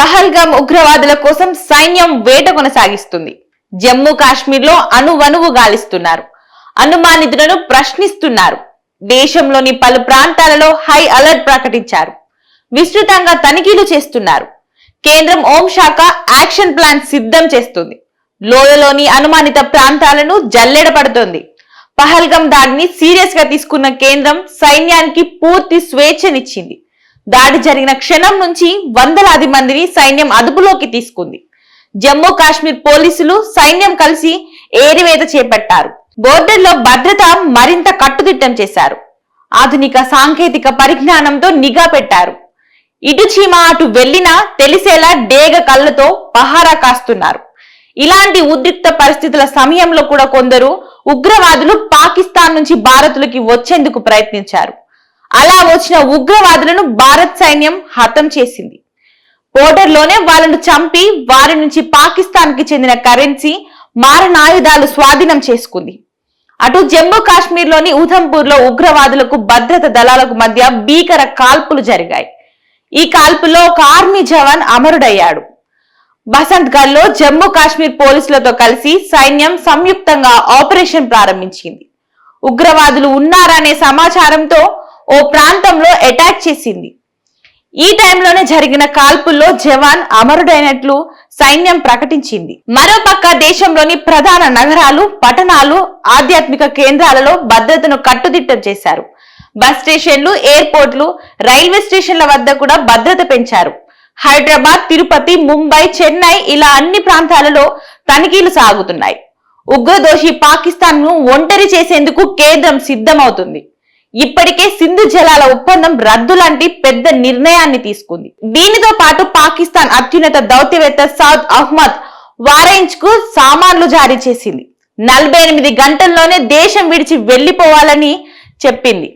పహల్గం ఉగ్రవాదుల కోసం సైన్యం వేట కొనసాగిస్తుంది. జమ్మూ కాశ్మీర్లో అణువణువు గాలిస్తున్నారు. అనుమానితులను ప్రశ్నిస్తున్నారు. దేశంలోని పలు ప్రాంతాలలో హై అలర్ట్ ప్రకటించారు. విస్తృతంగా తనిఖీలు చేస్తున్నారు. కేంద్రం హోంశాఖ యాక్షన్ ప్లాన్ సిద్ధం చేస్తుంది. లోయలోని అనుమానిత ప్రాంతాలను జల్లెడపడుతోంది పహల్గం దాడిని సీరియస్గా తీసుకున్న కేంద్రం సైన్యానికి పూర్తి స్వేచ్ఛనిచ్చింది. దాడి జరిగిన క్షణం నుంచి వందలాది మందిని సైన్యం అదుపులోకి తీసుకుంది. జమ్మూ కాశ్మీర్ పోలీసులు సైన్యం కలిసి ఏరివేత చేపట్టారు. బోర్డర్లో భద్రత మరింత కట్టుదిట్టం చేశారు. ఆధునిక సాంకేతిక పరిజ్ఞానంతో నిఘా పెట్టారు. ఇటు చీమ అటు వెళ్ళినా తెలిసేలా డేగ కళ్ళతో పహారా కాస్తున్నారు. ఇలాంటి ఉద్రిక్త పరిస్థితుల సమయంలో కూడా కొందరు ఉగ్రవాదులు పాకిస్తాన్ నుంచి భారత్లోకి వచ్చేందుకు ప్రయత్నించారు. అలా వచ్చిన ఉగ్రవాదులను భారత్ సైన్యం హతం చేసింది. బోర్డర్లోనే వాళ్ళను చంపి వారి నుంచి పాకిస్తాన్కి చెందిన కరెన్సీ మారణాయుధాలు స్వాధీనం చేసుకుంది. అటు జమ్మూ కాశ్మీర్లోని ఉధంపూర్లో ఉగ్రవాదులకు భద్రత దళాలకు మధ్య భీకర కాల్పులు జరిగాయి. ఈ కాల్పులో ఒక ఆర్మీ జవాన్ అమరుడయ్యాడు. బసంత్లో జమ్మూ కాశ్మీర్ పోలీసులతో కలిసి సైన్యం సంయుక్తంగా ఆపరేషన్ ప్రారంభించింది. ఉగ్రవాదులు ఉన్నారనే సమాచారంతో ఓ ప్రాంతంలో అటాక్ చేసింది. ఈ టైంలోనే జరిగిన కాల్పుల్లో జవాన్ అమరుడైనట్లు సైన్యం ప్రకటించింది. మరోపక్క దేశంలోని ప్రధాన నగరాలు పట్టణాలు ఆధ్యాత్మిక కేంద్రాలలో భద్రతను కట్టుదిట్టం చేశారు. బస్ స్టేషన్లు ఎయిర్పోర్ట్లు రైల్వే స్టేషన్ల వద్ద కూడా భద్రత పెంచారు. హైదరాబాద్ తిరుపతి ముంబై చెన్నై ఇలా అన్ని ప్రాంతాలలో తనిఖీలు సాగుతున్నాయి. ఉగ్రదోషి పాకిస్తాన్ను ఒంటరి చేసేందుకు కేంద్రం సిద్ధమవుతుంది. ఇప్పటికే సింధు జలాల ఒప్పందం రద్దు లాంటి పెద్ద నిర్ణయాన్ని తీసుకుంది. దీనితో పాటు పాకిస్తాన్ అత్యున్నత దౌత్యవేత్త సౌద్ అహ్మద్ వారెంజ్కు సామాన్లు జారీ చేసింది. నలభై ఎనిమిది గంటల్లోనే దేశం విడిచి వెళ్ళిపోవాలని చెప్పింది.